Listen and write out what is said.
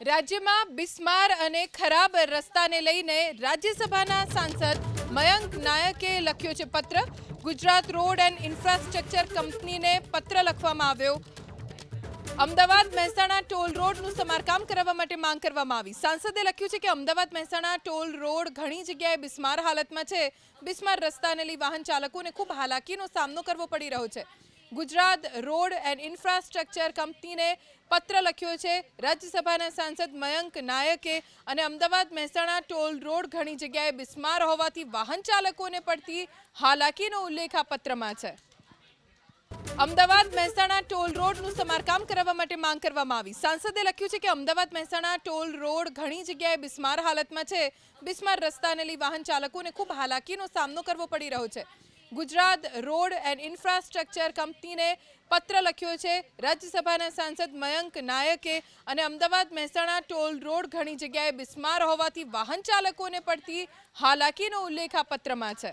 રાજ્યમાં બિસ્માર અને ખરાબ રસ્તાને લઈને રાજ્યસભાના સાંસદ મયંક નાયકે લખ્યો છે પત્ર. ગુજરાત રોડ એન્ડ ઇન્ફ્રાસ્ટ્રક્ચર કંપનીને પત્ર લખવામાં આવ્યો. અમદાવાદ મહેસાણા ટોલ રોડનું સમારકામ કરાવવા માટે માંગ કરવામાં આવી. સાંસદે લખ્યું છે કે અમદાવાદ મહેસાણા ટોલ રોડ ઘણી જગ્યાએ બિસ્માર હાલતમાં છે. બિસ્માર રસ્તાને લઈ વાહન ચાલકોને ખૂબ હાલાકીનો સામનો કરવો પડી રહ્યો છે. ગુજરાત રોડ એન્ડ ઇન્ફ્રાસ્ટ્રક્ચર કંપનીને પત્ર લખ્યો છે. રાજ્યસભાના સાંસદ મયંક નાયકે અને અમદાવાદ મહેસાણા ટોલ રોડ ઘણી જગ્યાએ બિસ્માર હોવાથી વાહન ચાલકોને પડતી હાલાકીનો ઉલ્લેખ આ પત્રમાં છે. અમદાવાદ મહેસાણા ટોલ રોડનું સમારકામ કરાવવા માટે માંગ કરવામાં આવી. સાંસદે લખ્યું છે કે અમદાવાદ મહેસાણા ટોલ રોડ ઘણી જગ્યાએ બિસ્માર હાલતમાં છે. બિસ્માર રસ્તાને લઈ વાહન ચાલકોને ખૂબ હાલાકીનો સામનો કરવો પડી રહ્યો છે. ગુજરાત રોડ એન્ડ ઇન્ફ્રાસ્ટ્રક્ચર કંપનીને પત્ર લખ્યો છે. રાજ્યસભાના સાંસદ મયંક નાયકે અને અમદાવાદ મહેસાણા ટોલ રોડ ઘણી જગ્યાએ બિસ્માર હોવાથી વાહન ચાલકોને પડતી હાલાકીનો ઉલ્લેખ આ પત્રમાં છે.